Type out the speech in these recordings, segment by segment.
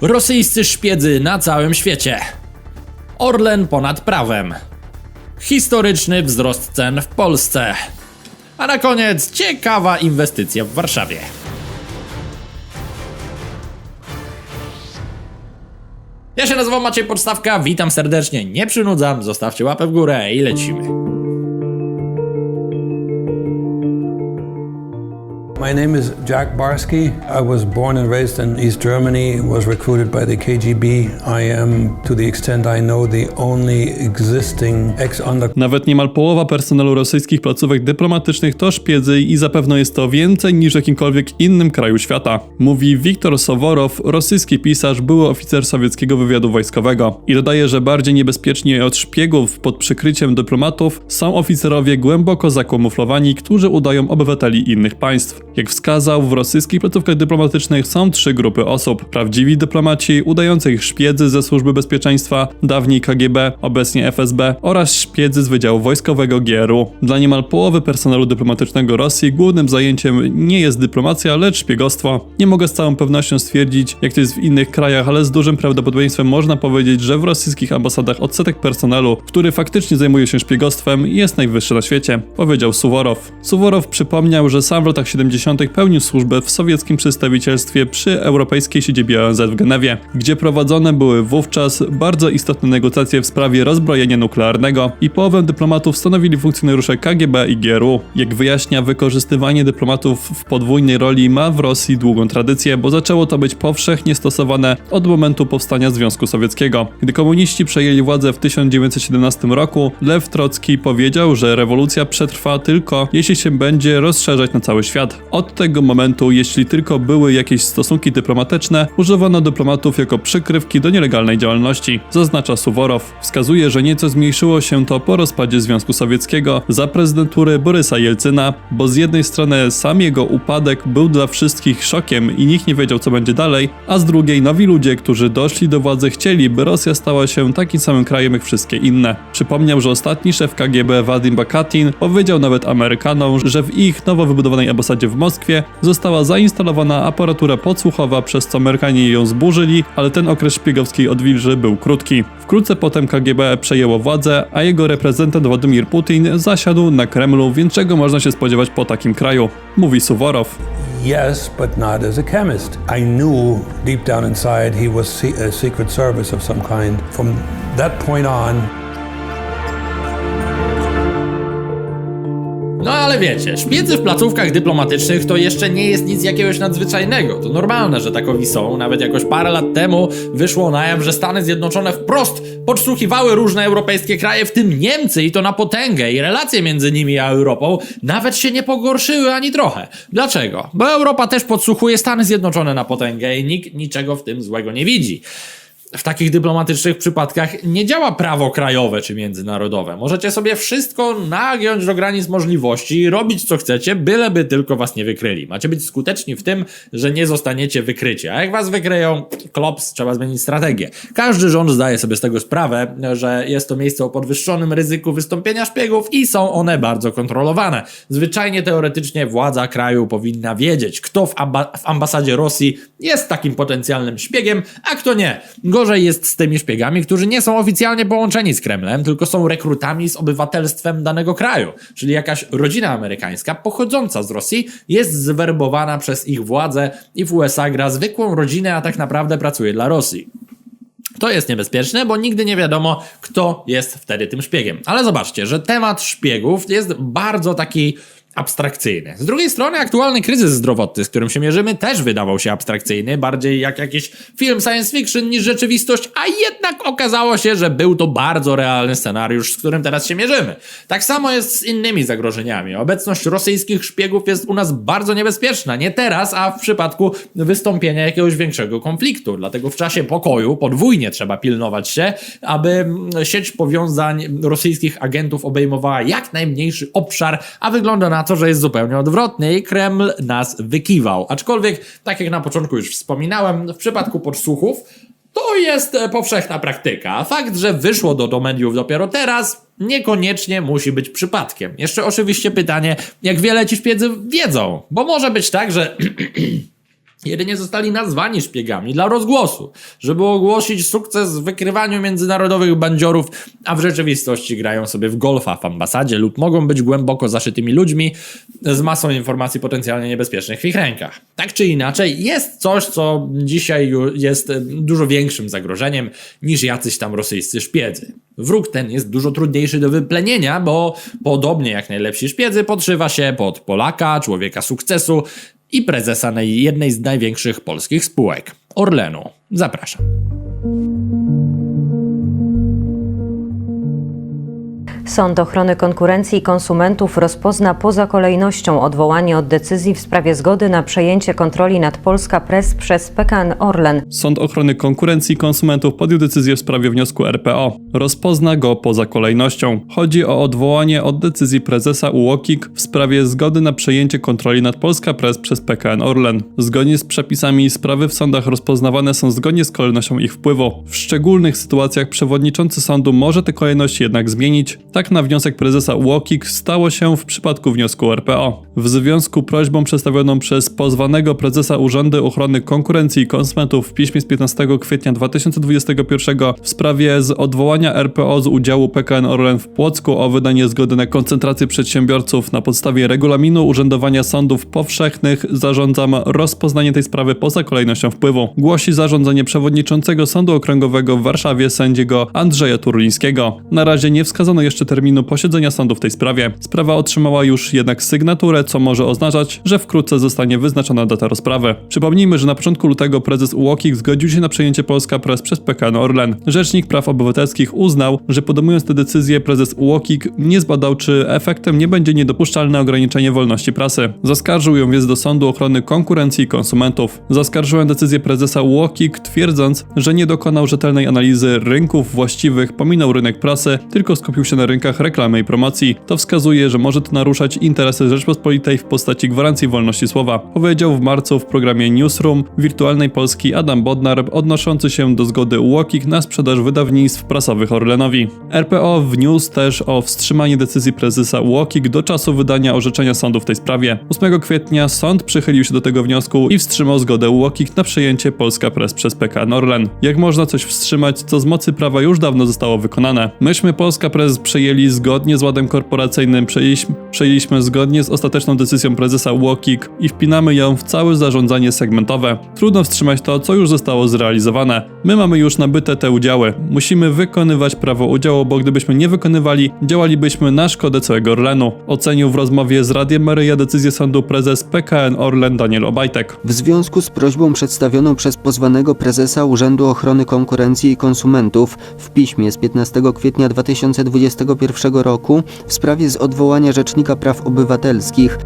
Rosyjscy szpiedzy na całym świecie. Orlen ponad prawem. Historyczny wzrost cen w Polsce. A na koniec ciekawa inwestycja w Warszawie. Ja się nazywam Maciej Podstawka, witam serdecznie, nie przynudzam, zostawcie łapę w górę i lecimy. My name is Jack Barsky. I was born and raised in East Germany, was recruited by the KGB. I am, to the extent I know, the only existing ex-under Nawet niemal połowa personelu rosyjskich placówek dyplomatycznych to szpiedzy i zapewne jest to więcej niż w jakimkolwiek innym kraju świata. Mówi Wiktor Soworow, rosyjski pisarz, były oficer sowieckiego wywiadu wojskowego. I dodaje, że bardziej niebezpieczni od szpiegów pod przykryciem dyplomatów są oficerowie głęboko zakamuflowani, którzy udają obywateli innych państw. Jak wskazał, w rosyjskich placówkach dyplomatycznych są trzy grupy osób. Prawdziwi dyplomaci, udający ich szpiedzy ze służby bezpieczeństwa, dawniej KGB, obecnie FSB oraz szpiedzy z Wydziału Wojskowego GRU. Dla niemal połowy personelu dyplomatycznego Rosji głównym zajęciem nie jest dyplomacja, lecz szpiegostwo. Nie mogę z całą pewnością stwierdzić, jak to jest w innych krajach, ale z dużym prawdopodobieństwem można powiedzieć, że w rosyjskich ambasadach odsetek personelu, który faktycznie zajmuje się szpiegostwem, jest najwyższy na świecie, powiedział Suworow. Suworow przypomniał, że sam w latach 70. pełnił służbę w sowieckim przedstawicielstwie przy europejskiej siedzibie ONZ w Genewie, gdzie prowadzone były wówczas bardzo istotne negocjacje w sprawie rozbrojenia nuklearnego i połowę dyplomatów stanowili funkcjonariusze KGB i GRU. Jak wyjaśnia, wykorzystywanie dyplomatów w podwójnej roli ma w Rosji długą tradycję, bo zaczęło to być powszechnie stosowane od momentu powstania Związku Sowieckiego. Gdy komuniści przejęli władzę w 1917 roku, Lew Trocki powiedział, że rewolucja przetrwa tylko jeśli się będzie rozszerzać na cały świat. Od tego momentu, jeśli tylko były jakieś stosunki dyplomatyczne, używano dyplomatów jako przykrywki do nielegalnej działalności, zaznacza Suworow. Wskazuje, że nieco zmniejszyło się to po rozpadzie Związku Sowieckiego za prezydentury Borysa Jelcyna, bo z jednej strony sam jego upadek był dla wszystkich szokiem i nikt nie wiedział co będzie dalej, a z drugiej nowi ludzie, którzy doszli do władzy chcieli, by Rosja stała się takim samym krajem jak wszystkie inne. Przypomniał, że ostatni szef KGB Wadim Bakatin powiedział nawet Amerykanom, że w ich nowo wybudowanej ambasadzie w Moskwie została zainstalowana aparatura podsłuchowa, przez co Amerykanie ją zburzyli, ale ten okres szpiegowskiej odwilży był krótki. Wkrótce potem KGB przejęło władzę, a jego reprezentant Władimir Putin zasiadł na Kremlu, więc czego można się spodziewać po takim kraju, mówi Suworow. Yes, but not as a chemist. I knew deep down inside he was a secret service of some kind. From that point on, No ale wiecie, szpiedzy w placówkach dyplomatycznych to jeszcze nie jest nic jakiegoś nadzwyczajnego. To normalne, że takowi są. Nawet jakoś parę lat temu wyszło na jaw, że Stany Zjednoczone wprost podsłuchiwały różne europejskie kraje, w tym Niemcy i to na potęgę i relacje między nimi a Europą nawet się nie pogorszyły ani trochę. Dlaczego? Bo Europa też podsłuchuje Stany Zjednoczone na potęgę i nikt niczego w tym złego nie widzi w takich dyplomatycznych przypadkach nie działa prawo krajowe czy międzynarodowe. Możecie sobie wszystko nagiąć do granic możliwości robić co chcecie, byleby tylko was nie wykryli. Macie być skuteczni w tym, że nie zostaniecie wykryci. A jak was wykryją, klops, trzeba zmienić strategię. Każdy rząd zdaje sobie z tego sprawę, że jest to miejsce o podwyższonym ryzyku wystąpienia szpiegów i są one bardzo kontrolowane. Zwyczajnie teoretycznie władza kraju powinna wiedzieć, kto w, amba w ambasadzie Rosji jest takim potencjalnym szpiegiem, a kto nie. Gorzej jest z tymi szpiegami, którzy nie są oficjalnie połączeni z Kremlem, tylko są rekrutami z obywatelstwem danego kraju. Czyli jakaś rodzina amerykańska pochodząca z Rosji jest zwerbowana przez ich władze i w USA gra zwykłą rodzinę, a tak naprawdę pracuje dla Rosji. To jest niebezpieczne, bo nigdy nie wiadomo, kto jest wtedy tym szpiegiem. Ale zobaczcie, że temat szpiegów jest bardzo taki abstrakcyjny. Z drugiej strony aktualny kryzys zdrowotny, z którym się mierzymy, też wydawał się abstrakcyjny, bardziej jak jakiś film science fiction niż rzeczywistość, a jednak okazało się, że był to bardzo realny scenariusz, z którym teraz się mierzymy. Tak samo jest z innymi zagrożeniami. Obecność rosyjskich szpiegów jest u nas bardzo niebezpieczna. Nie teraz, a w przypadku wystąpienia jakiegoś większego konfliktu. Dlatego w czasie pokoju podwójnie trzeba pilnować się, aby sieć powiązań rosyjskich agentów obejmowała jak najmniejszy obszar, a wygląda na że jest zupełnie odwrotnie i Kreml nas wykiwał. Aczkolwiek, tak jak na początku już wspominałem, w przypadku podsłuchów to jest e, powszechna praktyka. Fakt, że wyszło do, do mediów dopiero teraz, niekoniecznie musi być przypadkiem. Jeszcze oczywiście pytanie, jak wiele ci szpiedzy wiedzą, bo może być tak, że Jedynie zostali nazwani szpiegami dla rozgłosu, żeby ogłosić sukces w wykrywaniu międzynarodowych bandziorów, a w rzeczywistości grają sobie w golfa w ambasadzie lub mogą być głęboko zaszytymi ludźmi z masą informacji potencjalnie niebezpiecznych w ich rękach. Tak czy inaczej, jest coś, co dzisiaj jest dużo większym zagrożeniem niż jacyś tam rosyjscy szpiedzy. Wróg ten jest dużo trudniejszy do wyplenienia, bo podobnie jak najlepsi szpiedzy podszywa się pod Polaka, człowieka sukcesu, i prezesa jednej z największych polskich spółek Orlenu. Zapraszam. Sąd Ochrony Konkurencji i Konsumentów rozpozna poza kolejnością odwołanie od decyzji w sprawie zgody na przejęcie kontroli nad Polska Press przez PKN Orlen. Sąd Ochrony Konkurencji i Konsumentów podjął decyzję w sprawie wniosku RPO. Rozpozna go poza kolejnością. Chodzi o odwołanie od decyzji prezesa UOKiK w sprawie zgody na przejęcie kontroli nad Polska Press przez PKN Orlen. Zgodnie z przepisami sprawy w sądach rozpoznawane są zgodnie z kolejnością ich wpływu. W szczególnych sytuacjach przewodniczący sądu może tę kolejność jednak zmienić. Tak na wniosek prezesa UOKiK stało się w przypadku wniosku RPO. W związku prośbą przedstawioną przez pozwanego prezesa Urzędu Ochrony Konkurencji i Konsumentów w piśmie z 15 kwietnia 2021 w sprawie z odwołania RPO z udziału PKN Orlen w Płocku o wydanie zgody na koncentrację przedsiębiorców na podstawie regulaminu urzędowania sądów powszechnych zarządzam rozpoznanie tej sprawy poza kolejnością wpływu. Głosi zarządzenie przewodniczącego Sądu Okręgowego w Warszawie sędziego Andrzeja Turlińskiego. Na razie nie wskazano jeszcze terminu posiedzenia sądu w tej sprawie. Sprawa otrzymała już jednak sygnaturę, co może oznaczać, że wkrótce zostanie wyznaczona data rozprawy. Przypomnijmy, że na początku lutego prezes UOKiK zgodził się na przejęcie Polska Press przez PKN Orlen. Rzecznik Praw Obywatelskich uznał, że podejmując tę decyzję prezes UOKiK nie zbadał, czy efektem nie będzie niedopuszczalne ograniczenie wolności prasy. Zaskarżył ją więc do Sądu Ochrony Konkurencji i Konsumentów. Zaskarżyłem decyzję prezesa UOKiK, twierdząc, że nie dokonał rzetelnej analizy rynków właściwych, pominął rynek prasy, tylko skupił się na rynkach reklamy i promocji. To wskazuje, że może to naruszać interesy Rzeczpospolitej w postaci gwarancji wolności słowa, powiedział w marcu w programie Newsroom Wirtualnej Polski Adam Bodnar, odnoszący się do zgody UOKiK na sprzedaż wydawnictw prasowych Orlenowi. RPO wniósł też o wstrzymanie decyzji prezesa UOKiK do czasu wydania orzeczenia sądu w tej sprawie. 8 kwietnia sąd przychylił się do tego wniosku i wstrzymał zgodę UOKiK na przejęcie Polska Press przez PKN Orlen. Jak można coś wstrzymać, co z mocy prawa już dawno zostało wykonane? Myśmy Polska Press przejęli zgodnie z ładem korporacyjnym, przejęliśmy, przejęliśmy zgodnie z ostateczną decyzją prezesa UOKiK i wpinamy ją w całe zarządzanie segmentowe. Trudno wstrzymać to, co już zostało zrealizowane. My mamy już nabyte te udziały. Musimy wykonywać prawo udziału, bo gdybyśmy nie wykonywali, działalibyśmy na szkodę całego Orlenu. Ocenił w rozmowie z Radiem Maryja decyzję sądu prezes PKN Orlen Daniel Obajtek. W związku z prośbą przedstawioną przez pozwanego prezesa Urzędu Ochrony Konkurencji i Konsumentów w piśmie z 15 kwietnia 2021 roku w sprawie z odwołania Rzecznika Praw Obywatelskich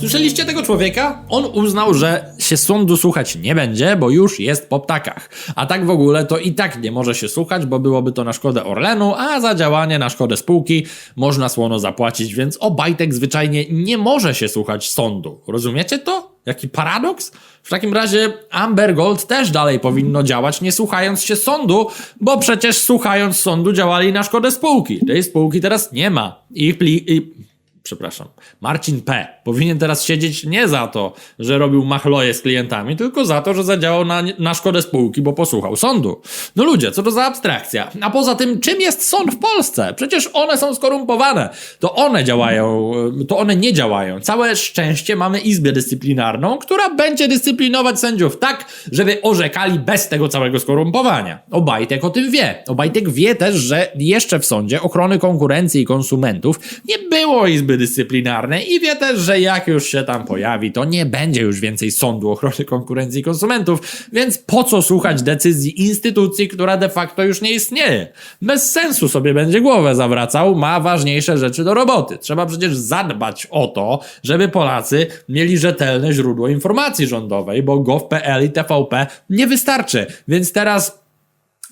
Słyszeliście tego człowieka? On uznał, że się sądu słuchać nie będzie, bo już jest po ptakach. A tak w ogóle to i tak nie może się słuchać, bo byłoby to na szkodę Orlenu, a za działanie na szkodę spółki można słono zapłacić, więc Obajtek zwyczajnie nie może się słuchać sądu. Rozumiecie to? Jaki paradoks? W takim razie Amber Gold też dalej powinno działać, nie słuchając się sądu, bo przecież słuchając sądu działali na szkodę spółki. Tej spółki teraz nie ma. Ich pli... I przepraszam, Marcin P. powinien teraz siedzieć nie za to, że robił machloje z klientami, tylko za to, że zadziałał na, na szkodę spółki, bo posłuchał sądu. No ludzie, co to za abstrakcja? A poza tym, czym jest sąd w Polsce? Przecież one są skorumpowane. To one działają, to one nie działają. Całe szczęście mamy Izbę Dyscyplinarną, która będzie dyscyplinować sędziów tak, żeby orzekali bez tego całego skorumpowania. Obajtek o tym wie. Obajtek wie też, że jeszcze w sądzie ochrony konkurencji i konsumentów nie było Izby Dyscyplinarnej i wie też, że jak już się tam pojawi, to nie będzie już więcej sądu ochrony konkurencji i konsumentów, więc po co słuchać decyzji instytucji, która de facto już nie istnieje? Bez sensu sobie będzie głowę zawracał, ma ważniejsze rzeczy do roboty. Trzeba przecież zadbać o to, żeby Polacy mieli rzetelne źródło informacji rządowej, bo gov.pl i TVP nie wystarczy. Więc teraz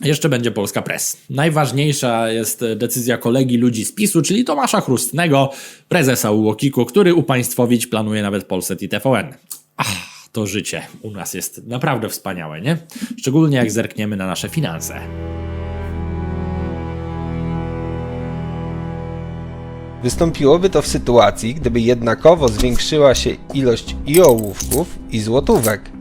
jeszcze będzie Polska Press. Najważniejsza jest decyzja kolegi ludzi z PiSu, czyli Tomasza Chrustnego, prezesa UOKiK-u, który upaństwowić planuje nawet Polsat i TVN. Ach, to życie u nas jest naprawdę wspaniałe, nie? Szczególnie jak zerkniemy na nasze finanse. Wystąpiłoby to w sytuacji, gdyby jednakowo zwiększyła się ilość i ołówków, i złotówek.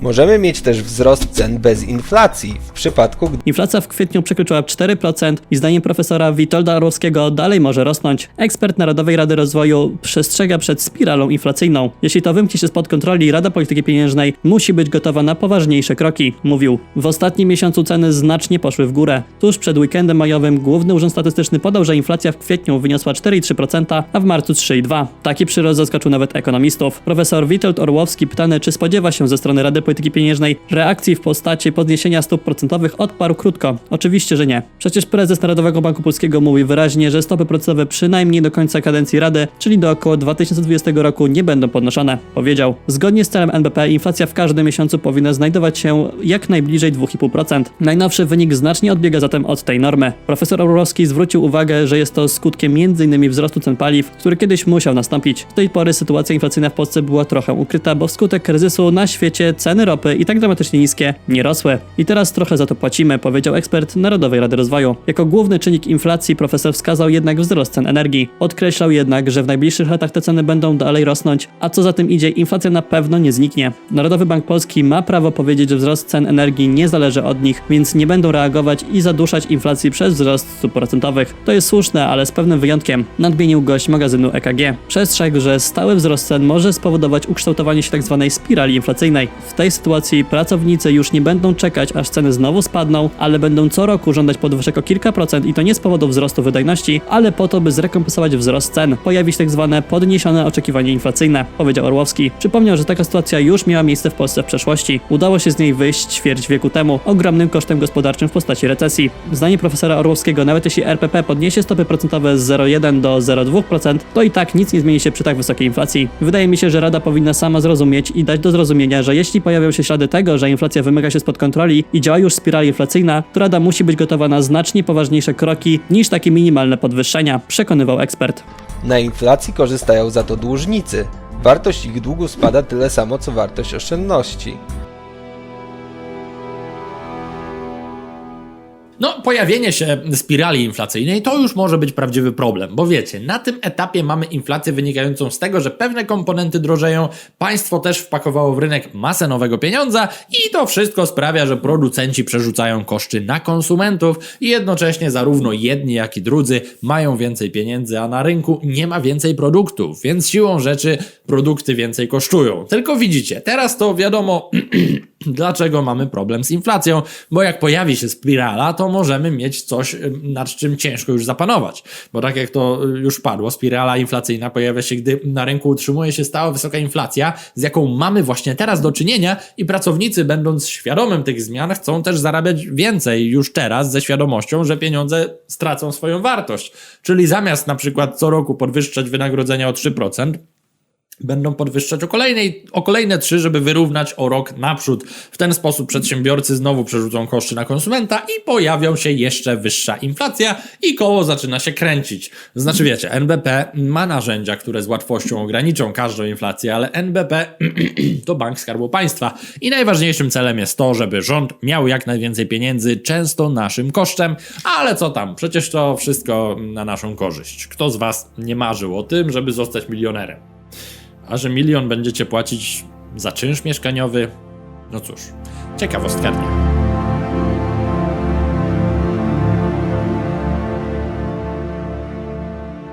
Możemy mieć też wzrost cen bez inflacji, w przypadku gdy Inflacja w kwietniu przekroczyła 4% i zdaniem profesora Witolda Orłowskiego dalej może rosnąć. Ekspert Narodowej Rady Rozwoju przestrzega przed spiralą inflacyjną. Jeśli to wymknie się spod kontroli, Rada Polityki Pieniężnej musi być gotowa na poważniejsze kroki, mówił. W ostatnim miesiącu ceny znacznie poszły w górę. Tuż przed weekendem majowym Główny Urząd Statystyczny podał, że inflacja w kwietniu wyniosła 4,3%, a w marcu 3,2%. Taki przyrost zaskoczył nawet ekonomistów. Profesor Witold Orłowski pytany, czy spodziewa się ze strony Rady Polityki Pieniężnej reakcji w postaci podniesienia stóp procentowych, odparł krótko. Oczywiście, że nie. Przecież prezes Narodowego Banku Polskiego mówi wyraźnie, że stopy procentowe przynajmniej do końca kadencji Rady, czyli do około 2020 roku nie będą podnoszone. Powiedział, zgodnie z celem NBP inflacja w każdym miesiącu powinna znajdować się jak najbliżej 2,5%. Najnowszy wynik znacznie odbiega zatem od tej normy. Profesor Orłowski zwrócił uwagę, że jest to skutkiem m.in. wzrostu cen paliw, który kiedyś musiał nastąpić. Do tej pory sytuacja inflacyjna w Polsce była trochę ukryta, bo wskutek kryzysu na świecie ceny ropy i tak dramatycznie niskie nie rosły. I teraz trochę za to płacimy, powiedział ekspert Narodowej Rady Rozwoju. Jako główny czynnik inflacji profesor wskazał jednak wzrost cen energii. Podkreślał jednak, że w najbliższych latach te ceny będą dalej rosnąć, a co za tym idzie, inflacja na pewno nie zniknie. Narodowy Bank Polski ma prawo powiedzieć, że wzrost cen energii nie zależy od nich, więc nie będą reagować i zaduszać inflacji przez wzrost stóp procentowych. To jest słuszne, ale z pewnym wyjątkiem. Nadmienił gość magazynu EKG. Przestrzegł, że stały wzrost cen może spowodować ukształtowanie się tzw. spirali inflacyjnej. W tej sytuacji pracownicy już nie będą czekać, aż ceny znowu spadną, ale będą co roku żądać podwyżek o kilka procent i to nie z powodu wzrostu wydajności, ale po to, by zrekompensować wzrost cen. Pojawi się tzw. podniesione oczekiwanie inflacyjne, powiedział Orłowski. Przypomniał, że taka sytuacja już miała miejsce w Polsce w przeszłości. Udało się z niej wyjść ćwierć wieku temu, ogromnym kosztem gospodarczym w postaci recesji. Zdaniem profesora Orłowskiego, nawet jeśli RPP podniesie stopy procentowe z 0,1 do 0,2%, to i tak nic nie zmieni się przy tak wysokiej inflacji. Wydaje mi się, że Rada powinna sama zrozumieć i dać do zrozumienia, że jeśli pojawią się ślady tego, że inflacja wymyka się spod kontroli i działa już spirala inflacyjna, to Rada musi być gotowa na znacznie poważniejsze kroki niż takie minimalne podwyższenia, przekonywał ekspert. na inflacji korzystają za to dłużnicy. Wartość ich długu spada tyle samo co wartość oszczędności. No, pojawienie się spirali inflacyjnej to już może być prawdziwy problem, bo wiecie, na tym etapie mamy inflację wynikającą z tego, że pewne komponenty drożeją, państwo też wpakowało w rynek masę nowego pieniądza i to wszystko sprawia, że producenci przerzucają koszty na konsumentów i jednocześnie zarówno jedni, jak i drudzy mają więcej pieniędzy, a na rynku nie ma więcej produktów, więc siłą rzeczy produkty więcej kosztują. Tylko widzicie, teraz to wiadomo, dlaczego mamy problem z inflacją, bo jak pojawi się spirala, to możemy mieć coś, nad czym ciężko już zapanować. Bo tak jak to y, już padło, spirala inflacyjna pojawia się, gdy na rynku utrzymuje się stała wysoka inflacja, z jaką mamy właśnie teraz do czynienia i pracownicy, będąc świadomym tych zmian, chcą też zarabiać więcej już teraz ze świadomością, że pieniądze stracą swoją wartość. Czyli zamiast na przykład co roku podwyższać wynagrodzenia o 3%, będą podwyższać o, kolejnej, o kolejne trzy, żeby wyrównać o rok naprzód. W ten sposób przedsiębiorcy znowu przerzucą koszty na konsumenta i pojawią się jeszcze wyższa inflacja i koło zaczyna się kręcić. Znaczy wiecie, NBP ma narzędzia, które z łatwością ograniczą każdą inflację, ale NBP to Bank Skarbu Państwa i najważniejszym celem jest to, żeby rząd miał jak najwięcej pieniędzy, często naszym kosztem, ale co tam, przecież to wszystko na naszą korzyść. Kto z Was nie marzył o tym, żeby zostać milionerem? A że milion będziecie płacić za czynsz mieszkaniowy? No cóż, ciekawostka dnia.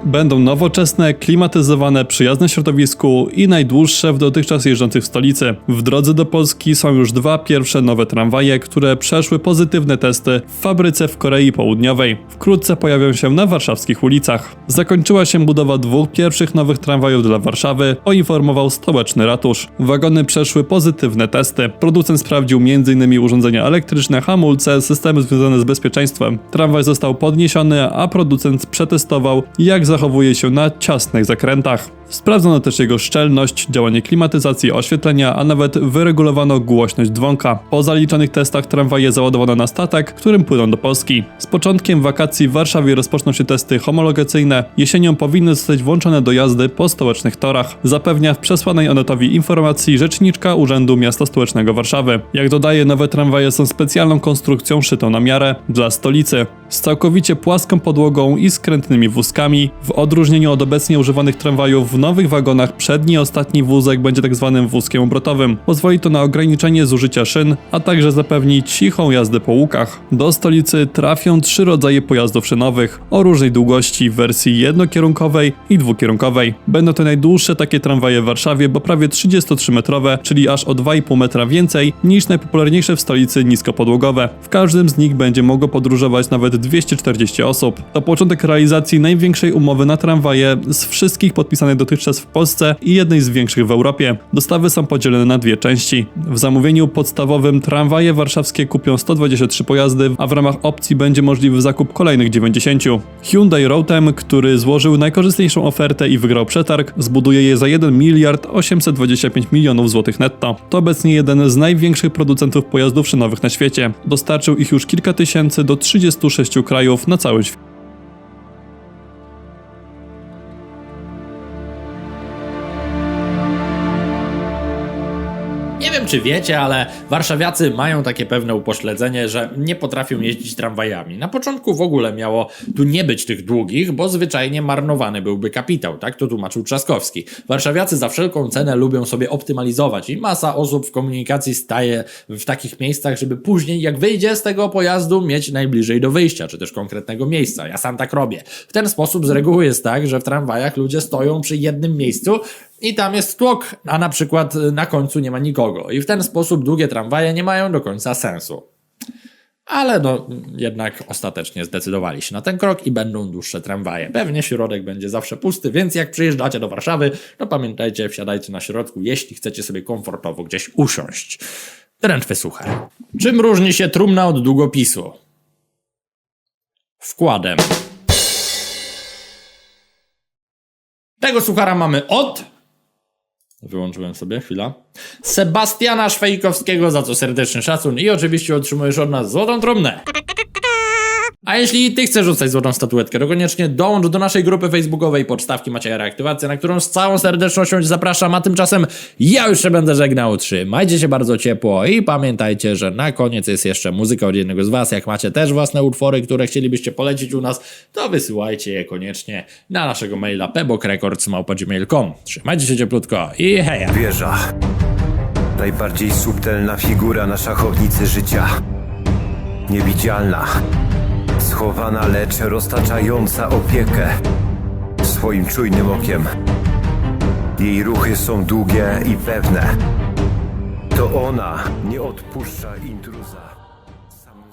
Będą nowoczesne, klimatyzowane, przyjazne środowisku i najdłuższe w dotychczas jeżdżących w stolicy. W drodze do Polski są już dwa pierwsze nowe tramwaje, które przeszły pozytywne testy w fabryce w Korei Południowej. Wkrótce pojawią się na warszawskich ulicach. Zakończyła się budowa dwóch pierwszych nowych tramwajów dla Warszawy, poinformował stołeczny ratusz. Wagony przeszły pozytywne testy. Producent sprawdził m.in. urządzenia elektryczne, hamulce, systemy związane z bezpieczeństwem. Tramwaj został podniesiony, a producent przetestował, jak zachowuje się na ciasnych zakrętach. Sprawdzono też jego szczelność, działanie klimatyzacji, oświetlenia, a nawet wyregulowano głośność dzwonka. Po zaliczonych testach tramwaje załadowano na statek, którym płyną do Polski. Z początkiem wakacji w Warszawie rozpoczną się testy homologacyjne. Jesienią powinny zostać włączone do jazdy po stołecznych torach. Zapewnia w przesłanej Onetowi informacji rzeczniczka Urzędu Miasta Stołecznego Warszawy. Jak dodaje, nowe tramwaje są specjalną konstrukcją szytą na miarę dla stolicy. Z całkowicie płaską podłogą i skrętnymi wózkami, W odróżnieniu od obecnie używanych tramwajów, w nowych wagonach przedni i ostatni wózek będzie tak zwanym wózkiem obrotowym. Pozwoli to na ograniczenie zużycia szyn, a także zapewni cichą jazdę po łukach. Do stolicy trafią trzy rodzaje pojazdów szynowych o różnej długości w wersji jednokierunkowej i dwukierunkowej. Będą to najdłuższe takie tramwaje w Warszawie, bo prawie 33-metrowe, czyli aż o 2,5 metra więcej niż najpopularniejsze w stolicy niskopodłogowe. W każdym z nich będzie mogło podróżować nawet 240 osób. To początek realizacji największej umowy na tramwaje z wszystkich podpisanych dotychczas w Polsce i jednej z większych w Europie. Dostawy są podzielone na dwie części. W zamówieniu podstawowym tramwaje warszawskie kupią 123 pojazdy, a w ramach opcji będzie możliwy zakup kolejnych 90. Hyundai Rotem, który złożył najkorzystniejszą ofertę i wygrał przetarg, zbuduje je za 1 miliard 825 milionów złotych netto. To obecnie jeden z największych producentów pojazdów szynowych na świecie. Dostarczył ich już kilka tysięcy do 36 krajów na cały świat. Czy wiecie, ale warszawiacy mają takie pewne upośledzenie, że nie potrafią jeździć tramwajami. Na początku w ogóle miało tu nie być tych długich, bo zwyczajnie marnowany byłby kapitał, tak to tłumaczył Trzaskowski. Warszawiacy za wszelką cenę lubią sobie optymalizować i masa osób w komunikacji staje w takich miejscach, żeby później, jak wyjdzie z tego pojazdu, mieć najbliżej do wyjścia, czy też konkretnego miejsca. Ja sam tak robię. W ten sposób z reguły jest tak, że w tramwajach ludzie stoją przy jednym miejscu i tam jest tłok, a na przykład y, na końcu nie ma nikogo. I w ten sposób długie tramwaje nie mają do końca sensu. Ale no, jednak ostatecznie zdecydowali się na ten krok i będą dłuższe tramwaje. Pewnie środek będzie zawsze pusty, więc jak przyjeżdżacie do Warszawy, no pamiętajcie, wsiadajcie na środku, jeśli chcecie sobie komfortowo gdzieś usiąść. Drętwy suchar. Czym różni się trumna od długopisu? Wkładem. Tego suchara mamy od Wyłączyłem sobie, chwila. Sebastiana Szwejkowskiego, za co serdeczny szacun i oczywiście otrzymujesz od nas złotą trumnę. A jeśli ty chcesz rzucać złotą statuetkę, to koniecznie dołącz do naszej grupy facebookowej podstawki Macieja Reaktywacja, na którą z całą serdecznością cię zapraszam, a tymczasem ja już się będę żegnał. Trzymajcie się bardzo ciepło i pamiętajcie, że na koniec jest jeszcze muzyka od jednego z was. Jak macie też własne utwory, które chcielibyście polecić u nas, to wysyłajcie je koniecznie na naszego maila pebokrecords.gmail.com Trzymajcie się cieplutko i heja! Wieża. Najbardziej subtelna figura na szachownicy życia. Niewidzialna. Schowana, lecz roztaczająca opiekę. Swoim czujnym okiem. Jej ruchy są długie i pewne. To ona nie odpuszcza intruza.